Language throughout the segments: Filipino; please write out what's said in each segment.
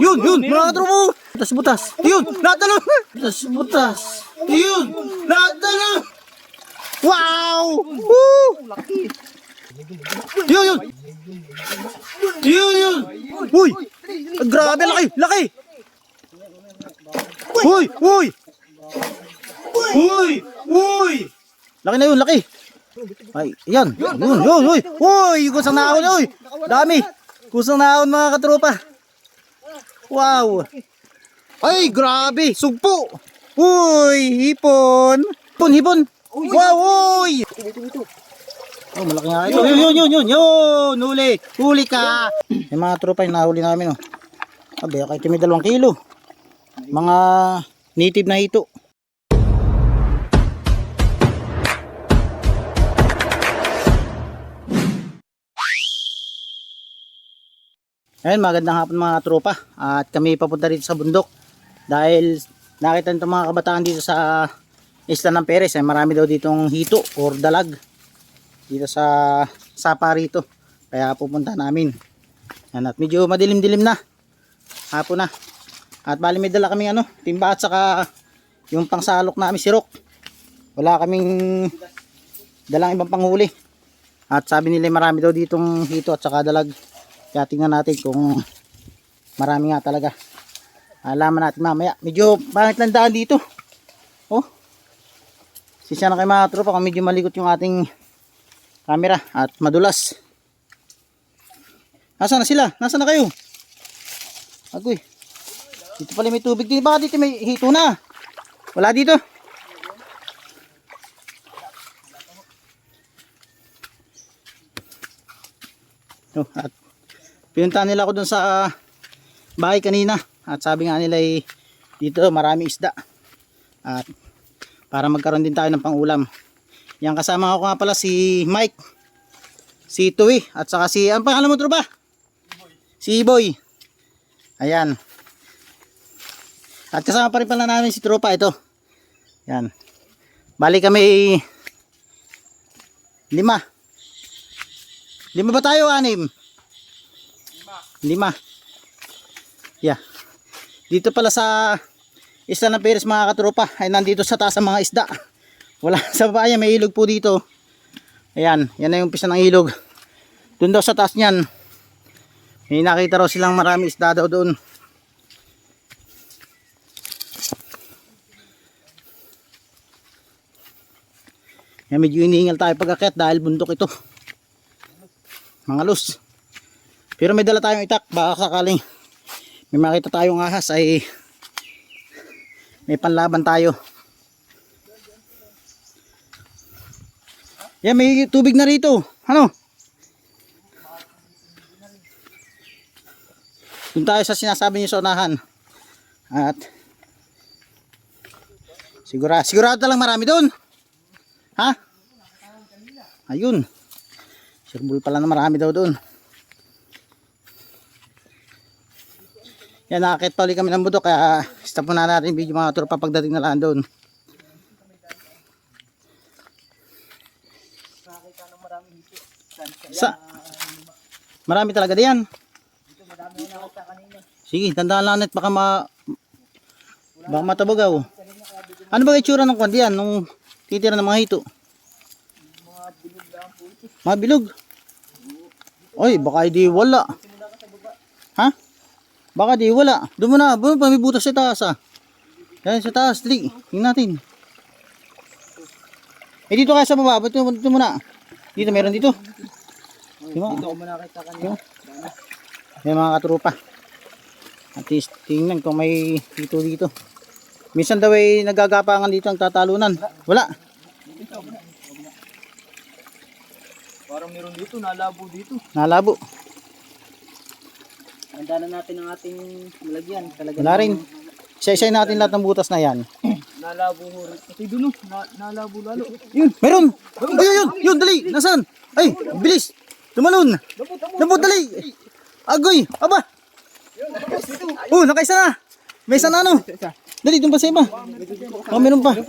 Yun, yun, mga katropa. Butas, butas. Yun, natalon. Butas, butas. Yun, natalon. Wow! Woo! Yun, yun. Yun, yun. Uy! Grabe, laki, laki. Uy, uy. Uy, uy. Laki na yun, laki. Ay, yan. Yun, yun, uy. Uy, kusang naon, uy. Dami. Kusang naon mga katropa. Wow. Ay, grabe. Sugpo. Uy, hipon. Hipon, hipon. Wow, uy. Oh, malaki nga ito. Yun, yun, yun, yun, yun. Huli. Huli ka. Yung mga tropa yung nahuli namin, oh. Abe, kahit may dalawang kilo. Mga native na hito. Ayun, magandang hapon mga tropa. At kami papunta rito sa bundok. Dahil nakita nito mga kabataan dito sa isla ng Perez. Ay marami daw ditong hito or dalag. Dito sa sapa rito. Kaya pupunta namin. Yan, at medyo madilim-dilim na. Hapon na. At bali may dala kaming ano, timba at saka yung pangsalok namin sirok. Wala kaming dalang ibang panghuli. At sabi nila marami daw ditong hito at saka dalag. Kaya tingnan natin kung marami nga talaga. Alaman natin mamaya. Medyo pangit lang daan dito. Oh. Sisya na kayo mga tropa kung medyo malikot yung ating camera at madulas. Nasaan na sila? Nasaan na kayo? Agoy. Dito pala may tubig dito. Baka dito may hito na. Wala dito. Oh, at pinuntahan nila ako dun sa ah, bahay kanina. At sabi nga nila ay dito marami isda. At para magkaroon din tayo ng pangulam. Yan kasama ko nga pala si Mike. Si Tui. At saka si, ang pangalan mo tropa? Si Boy. Ayan. At kasama pa rin pala namin si tropa ito. Yan. Bali kami lima. Lima ba tayo, anim? Lima. Yeah. Dito pala sa isla ng Perez mga katropa ay nandito sa taas ang mga isda. Wala sa baba may ilog po dito. Ayan, yan na yung pisa ng ilog. Doon daw sa taas niyan. May nakita raw silang marami isda daw doon. Yan medyo iniingal tayo pag dahil bundok ito. Mga lus. Pero may dala tayong itak. Baka sakaling may makita tayong ahas ay may panlaban tayo. Yan may tubig na rito. Ano? Doon tayo sa sinasabi niyo sa unahan. At sigura, sigurado lang marami doon. Ha? Ayun. Sirbol pala na marami daw doon. Yan, nakakit pa ulit kami ng budok kaya stop muna natin video mga tropa pagdating na lang doon. Sa Marami talaga diyan. Sige, tandaan lang net baka ma baka matabogaw. Ano ba itsura ng kwan diyan nung titira ng mga hito? Mga bilog. Oy, baka di wala. Ha? Baka di wala. Doon mo na, doon pa may butas sa taas ah. Yan sa taas, dali. Tingnan natin. Eh dito kaya sa baba, dito, dito muna. Dito meron dito. Dito Dito ko muna kita kanina. Yan mga katrupa. At least tingnan kung may dito dito. Minsan daw ay nagagapangan dito ang tatalunan. Wala. Parang meron dito, nalabo dito. Nalabo. Handa na natin ang ating malagyan. Talaga Wala rin. Isa-isay natin lahat ng butas na yan. Nalabo ho rin. Pati dulo, na, nalabo lalo. Yun, meron. Ay, yun, yun, dali. Nasaan? Ay, bilis. Tumalon. Lambot, dali. Agoy, aba. Oh, nakaisa na. May isa na ano. Dali, doon pa sa iba. Oh, meron pa.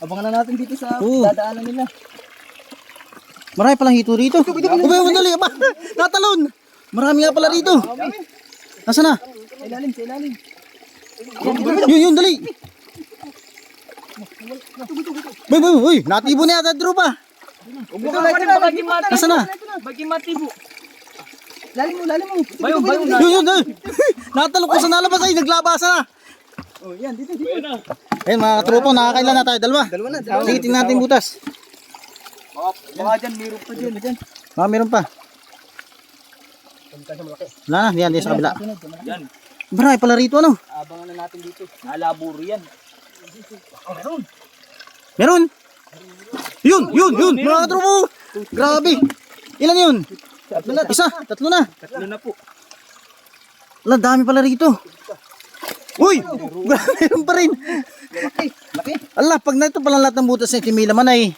Abangan na natin dito sa Oo. dadaanan nila. Marami palang hito rito. Aba, dali, aba. Natalon. Marami nga pala rito. Nasaan na? Sa ilalim, sa ilalim. Yun, yun, dali. Boy, boy, boy. Natibo na yata. Huwag mo ka na, bagi mati. Nasaan na? Bagi mati po. Lalim mo, lalim mo. Bayong na. Yun, yun, yun. Natalok ko sa nalabas ay naglabasa na. Oh, yan, dito, dito. Ayun mga katropa, nakakailan na tayo, dalawa. Dalawa na, dalawa. Sige, tingnan natin butas. Baka, baka dyan, meron pa dyan. Ah, meron pa. Wala na, yan, yan sa kabila. Yan. Maray pala rito, ano? Abangan na natin dito. Nalaburo yan. Meron. Yun, yun, yun. Mga katropa. Grabe. Ilan yun? Isa, tatlo na. Tatlo na po. Wala, dami pala rito. Uy! Meron pa rin. Laki, laki. Ala, pag na ito pala lahat ng butas na timila man ay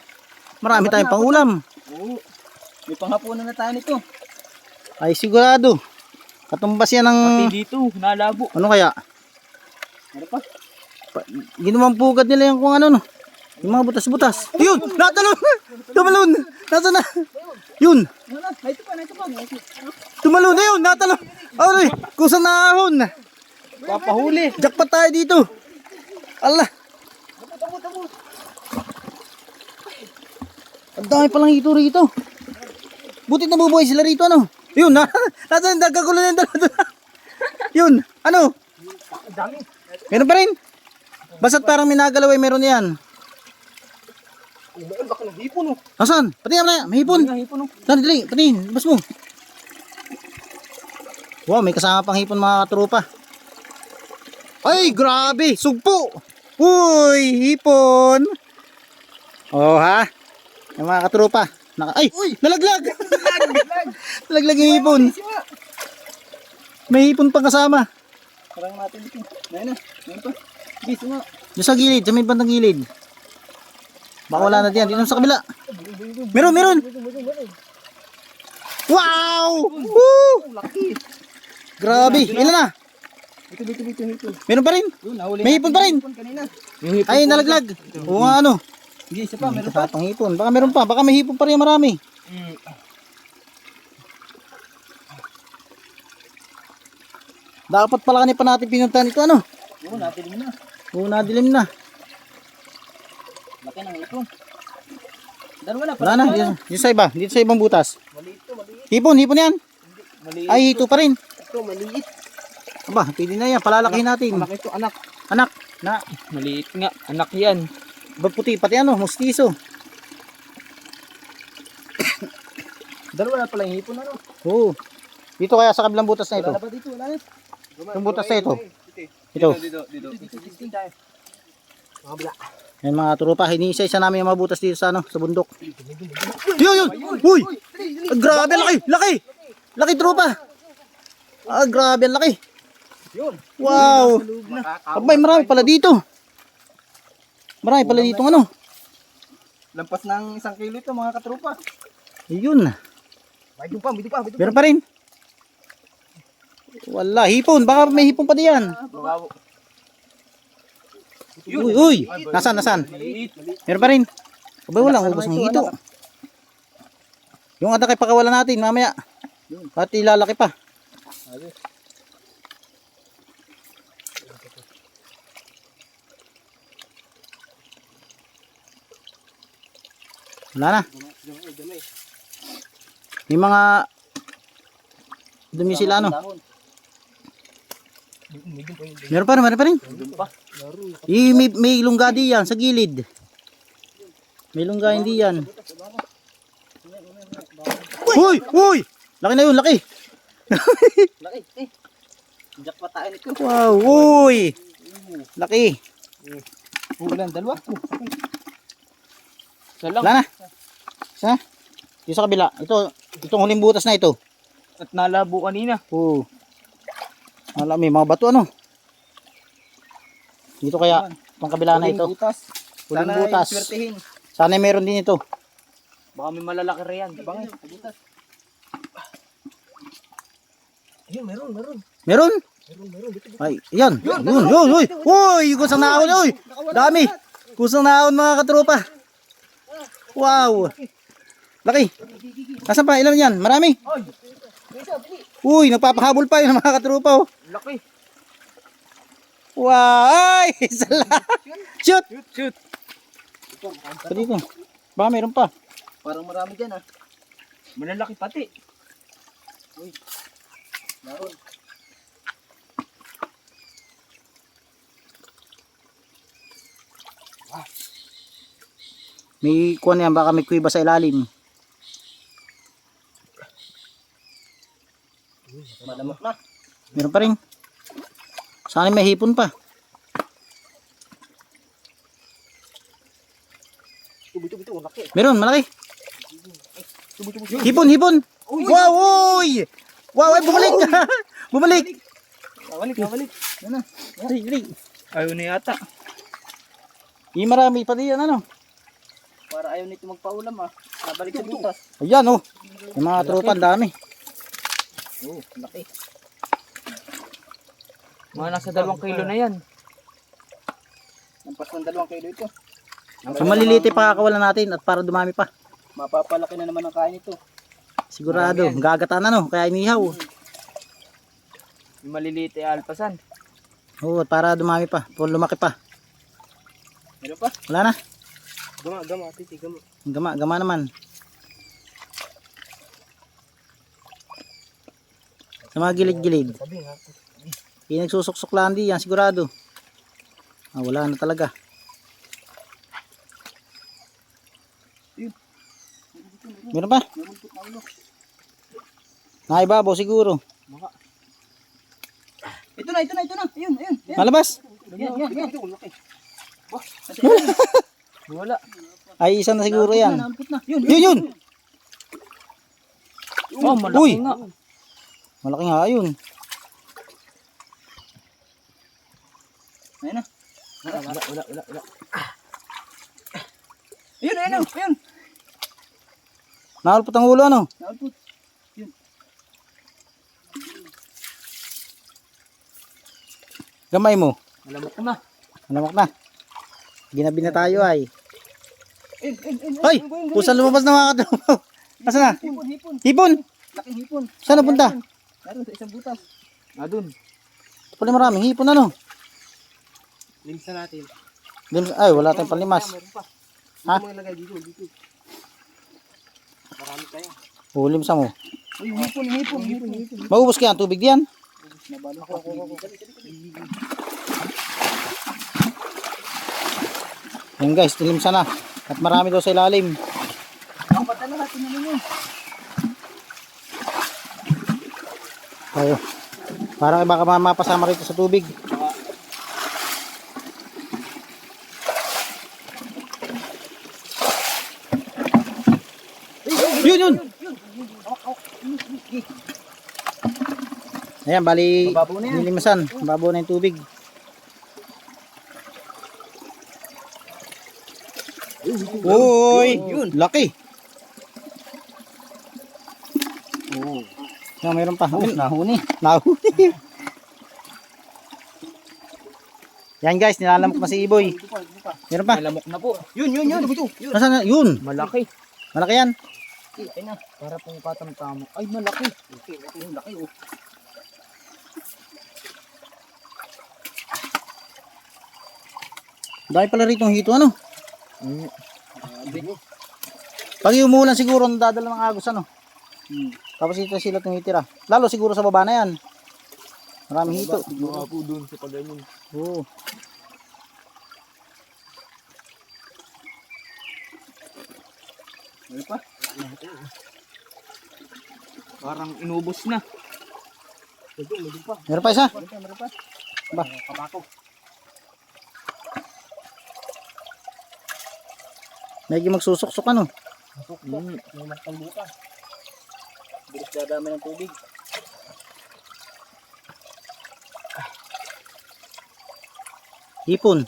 marami tayong pangulam. Oo. May panghapunan na tayo nito. Ay sigurado. Katumbas yan ng... Pati dito, nalabo. Ano kaya? Ano pa? Pa- Ginawang pugad nila yung kung ano no. Yung mga butas-butas. Yun! Natalon! Tumalon! Nasaan na? Yun! Ito ito ito. Tumalon na yun! Natalon! Ay! Kusa na ahon! Papahuli. Jackpot tayo dito! Ala! Ang dami palang hito rito. Butit na bubuhay sila rito ano? Yun! Na, nasaan? Nagkagulo na yung dalawa doon. Yun! Ano? Dami. Meron pa rin. Basta't parang minagalaw ay meron yan. Ayun, baka ng hipon, oh. Nasaan? Pati na, may hipon. Nga hipon, oh. Dali, dali, patingin, labas mo. Wow, may kasama pang hipon mga katropa. Ay, grabe, sugpo. Uy, hipon. Oh, ha? Yung mga katropa. Naka, ay, nalaglag. nalaglag yung hipon. May hipon pang kasama. Parang natin dito. Ngayon na. Ngayon pa. Bis nga. Doon sa gilid, sa may bandang gilid. Baka wala na diyan, dito sa kabila. Meron, meron. Wow! Woo! Laki. Grabe, ilan na? Dito, dito, dito, hipon. Meron pa rin? May hipon pa rin. hipon kanina. Ay, nalaglag. Oo nga ano. Hindi, isa pa. Meron pa. Kasapang hipon. Baka meron pa. Baka may hipon pa rin marami. Mm. Dapat pala kanina pa natin pinuntahan ito ano. Oo, natin din na. Oo, nadilim na. Laki ng hipon. Dalawa na. Wala na. Dito, dito sa iba. Dito sa ibang butas. Maliit to, maliit. Hipon, hipon yan. Maliit. Ay, hito pa rin. Ito, maliit. Aba, pwede na yan. Palalaki natin. Anak ito, anak. Anak. Na. Maliit nga. Anak yan. Ba puti. Pati ano, mustiso. Dalawa na pala yung hipon, ano? Oo. Dito kaya sa kabilang butas na ito. Wala ba dito? Wala na. Yung butas na ito. Ito. dito, dito. Dito, bala. Yan mga tropa. Hinisa-isa namin yung mga butas dito sa ano, sa bundok. Yun, yun. Uy. Ah, grabe, laki. Laki. Laki tropa. Ah, grabe, laki. Yun. Wow. Abay, marami pala dito. Marami pala dito ano. Lampas ng isang kilo ito, mga katropa. Yun. May pa, may pa, may Meron pa rin. Wala, hipon. Baka may hipon pa diyan. Babaw. Uy, uy. Nasaan, nasaan? Meron pa rin. Abay, wala. Ubus ng hito. Yung atak ay pakawalan natin mamaya. Pati lalaki pa. Wala na. May mga dumi sila ano. Meron pa meron pa rin. Eh, may, may lungga di yan sa gilid. May lungga hindi yan. Uy! Uy! Laki na yun, laki! Laki, eh. Jackpot tayo nito. Wow! Uy! Laki! Ulan, dalawa. Wala na. Isa? Yung sa kabila. Ito, itong huling butas na ito. At nalabo kanina. Oo. Wala, may mga bato ano. Dito kaya, itong kabila na ito. butas. Huling Sana butas. swertihin. Sana meron din ito. Baka may malalaki riyan. Bangay, butas. Ayun, meron, meron. Meron? Meron, meron. Dito, dito. Ay, yan. Yun, yun, yun, uy. Uy, kusang naon, uy. Dami. Kusang naon mga katropa. Wow. Laki. Nasaan pa? Ilan yan? Marami? Isa. Uy, nagpapahabol pa yun mga katropa. Oh. Laki. Wow! Ay! Sala! Shoot! Shoot, shoot. Pa dito. Baka meron pa. Parang marami dyan ah. Malalaki pati. Meron. May kuwan yan, baka may kuiba sa ilalim. Malamok na. Meron pa rin. Sana may hipon pa. Meron, malaki. Hipon, hipon. Wow, uy! Wow, ay bumalik. bumalik. Kawalik. Yan na. Dali, dali. Ayaw na yata. Yung marami pa diyan, ano? Para ayaw nito magpaulam ah. Nabalik sa butas. Ayan, oh. Yung mga tropa, dami. Oh, laki. Mga nasa dalawang kilo na yan. Lampas ng dalawang kilo ito. So maliliti pa kakawalan natin at para dumami pa. Mapapalaki na naman ang kain ito. Sigurado, gagatan ano, kaya inihaw. Yung maliliit ay alpasan. Oo, at para dumami pa, kung lumaki pa. Meron pa? Wala na, Gama, gama, titi, gama. gama, gama naman. Sa mga gilid-gilid. Yung nagsusuksok lang di yan, sigurado. Ah, wala na talaga. Meron ulo. Naibabaw siguro. Ito na, ito na, ito na. Ayun, ayun. ayun. Malabas. Yan, yan, yan. Wala. Ay, isa na siguro yan. Yun, Yun, yun. Oh, malaki Uy. nga. Malaki nga yun. Ayun na. Wala, wala, wala, wala. wala. Ayun, ayun, ayun. ayun. Nakalpot ang ulo ano? Namulpot. Gamay mo. Malamok na. Alamak na. Ginabi na tayo ay. Hoy! Pusan lumabas na mga katropa. Asa na? Hipon, hipon. Hipon! Laking hipon. Saan napunta? Meron sa isang butas. Ah, dun. Pali maraming hipon ano? Limsa natin. Dim- Ay, wala tayong panlimas. Ha? Ito mga lagay dito, dito. Marami tayo. Hulim sa mo. Uy, hipon, hipon, hipon, hipon. Maubos kaya ang tubig diyan? Nabalo ko. Ako. Yan guys, tilimsa na. At marami daw sa ilalim. Ang bata na natin na ninyo. Tayo. Para baka ma- mapasama rito sa tubig. Yun, yun! Ayan, bali, nilimasan. Mababaw na yung tubig. Uy! Laki! Yan, mayroon pa. Ayun, nahuni. Nahuni. Yan guys, nilalamok na si Iboy. Meron pa. Malamok na po. Yun, yun, yun. Yun. Nasaan na? Yun. Malaki. Malaki yan. Ay na. Para pong katamtamo. Ay, malaki. Laki, laki, oh, laki, oh. Dahil pala rito ang hito ano. Mm. Pag umulan siguro dadala ng agos ano. Hmm. Tapos ito sila tumitira. Lalo siguro sa baba na yan. Maraming hito. Mga po dun sa paganyan. Oo. Meron pa. Parang inubos na. Meron pa. Isa. Meron pa. Ba. Kabako. Medyo magsusuksok ano. Hmm. Yung matang buka. Bilis dadami ng tubig. Ang hipon.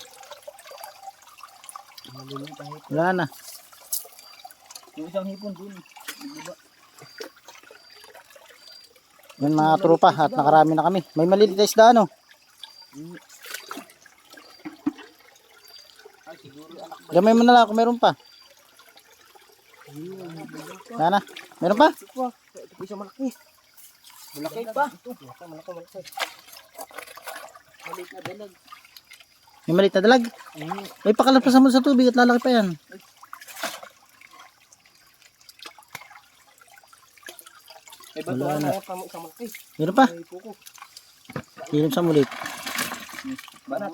Wala na. Yung isang hipon dun. Diba? Yan mga tropa at nakarami na kami. May maliliit na isda anak. Gamay mo na lang kung meron pa. Wala na. Meron pa? Ito. Ito isang malaki. Malaki pa. Malaki, malaki, malaki. Maliit na dalag. May maliit na dalag. Mm. May pakalapasan mo sa tubig at lalaki pa yan. May bato na kaya pa mo isang malaki. Meron pa. May kuko. Sa mulit. Banat.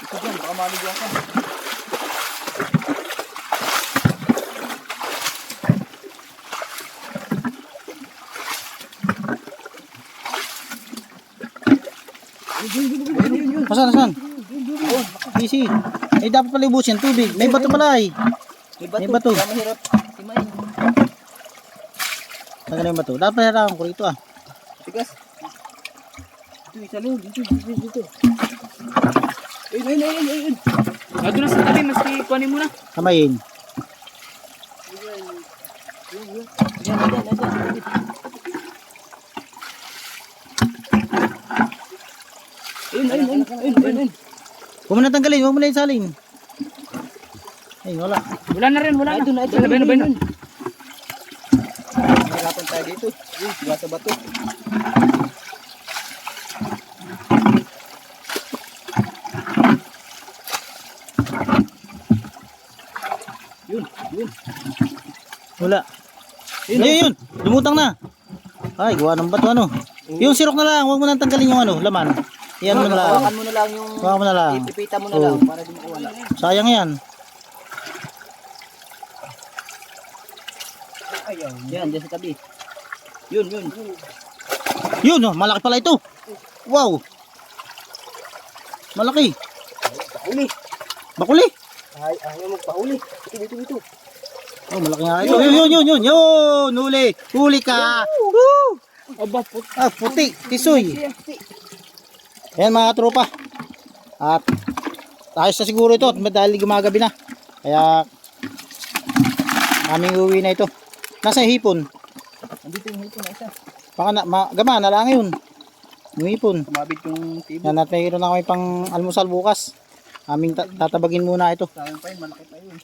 Ito dyan, baka maligyan ka. Masan, masan? Easy. Eh, dapat pala ibusin tubig. May bato pala eh. May bato. May bato. Kaya mahirap. Saan yung bato? Dapat harapan ko rito ah. Tigas. Ito, isa lang. Dito, dito, dito. Ayun, ayun, ayun, ayun. Doon na sa tabi, mas kuhanin mo na. Kamayin. Yan, yan, yan. Ayun, ayun, ayun, ayun, ayun, ayun. Huwag mo na tanggalin. Huwag mo na isalin. Ay, wala. Wala na rin, wala na. Ito na, ito na, ayun, ayun. Mahirapan tayo dito. Uy, diba sa bato. Yun, yun. Wala. Ayun, yun. Lumutang na. Ay, gawa ng bato ano. Yung sirok na lang. Huwag mo na tanggalin yung ano, laman. Yan mo na lang. Hawakan mo na lang yung... Hawakan mo na lang. Ipipita mo na Oo. lang para di mawala. Sayang yan. Ayaw. Yan, dyan sa tabi. Yun, yun. Yun, oh, malaki pala ito. Wow. Malaki. Huli. Bakuli. Ay, ayaw magpahuli. Ito, ito, ito. Oh, malaki nga ito. Yun, yun, yun, yun. Yun, huli. Huli ka. Woo! Aba, put. Ah, puti. Tisoy. Ayan mga tropa. At ayos na siguro ito dahil gumagabi na. Kaya aming uwi na ito. Nasa hipon. Nandito yung hito na isa. Baka na, ma, gama na lang yun. Yung hipon. Tumabit yung tibo. Yan at mayroon na kami pang almusal bukas. Aming ta- tatabagin muna ito. Sayang pa yun, malaki pa yun.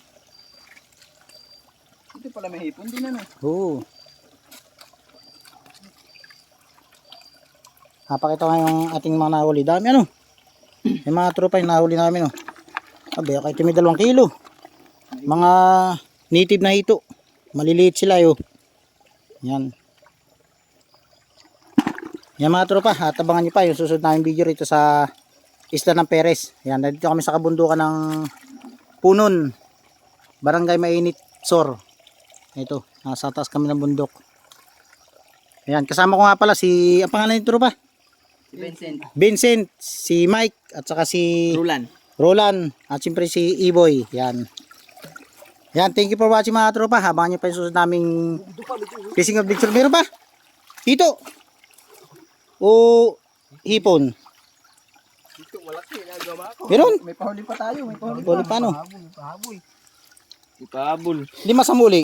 Ito pala may hipon din ano. Oo. Napakita ko yung ating mga nahuli. Dami ano. Yung mga tropa yung nahuli namin oh. Abay, okay, ito may dalawang kilo. Mga native na hito. Maliliit sila yo. Yan. Yan mga tropa, at abangan nyo pa yung susunod namin video rito sa Isla ng Perez. Yan, nandito kami sa kabundukan ng Punon. Barangay Mainit, Sor. Ito, nasa taas kami ng bundok. Ayan, kasama ko nga pala si, ang pangalan nito ba? Si Vincent. Vincent, si Mike, at saka si Rulan. Roland, at siyempre si Iboy. Yan. Yan, thank you for watching mga tropa. Habang nyo pa yung susunod naming fishing adventure. Meron pa? Hito. O hipon. Ito malaki, nagawa ko. Meron? May pahuli pa tayo, may pahuli Huli pa no? Pahabol, pahabol. Ipabol. Lima sa muli.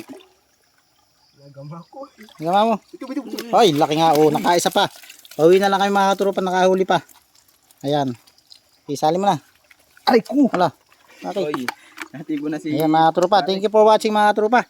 Nagama ko. Gama mo. Ito, ito, ito. Ay, laki nga. Oh, nakaisa pa. Pauwi na lang kami mga tropa. Nakahuli pa. Ayan. Isali mo na. Ay, ko. Wala. Okay. Oy, natigo na si... Ayan mga tropa. Thank you for watching mga tropa.